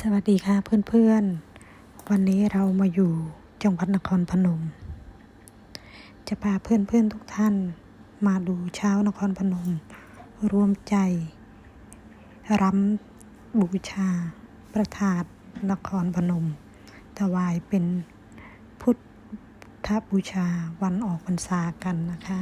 สวัสดีค่ะเพื่อนๆ วันนี้เรามาอยู่จังหวัดนครพนม จะพาเพื่อนๆทุกท่านมาดูเช้านครพนม รวมใจรำบูชา ประทาดนครพนม ถวายเป็นพุทธบูชาวันออกพรรษากันนะคะ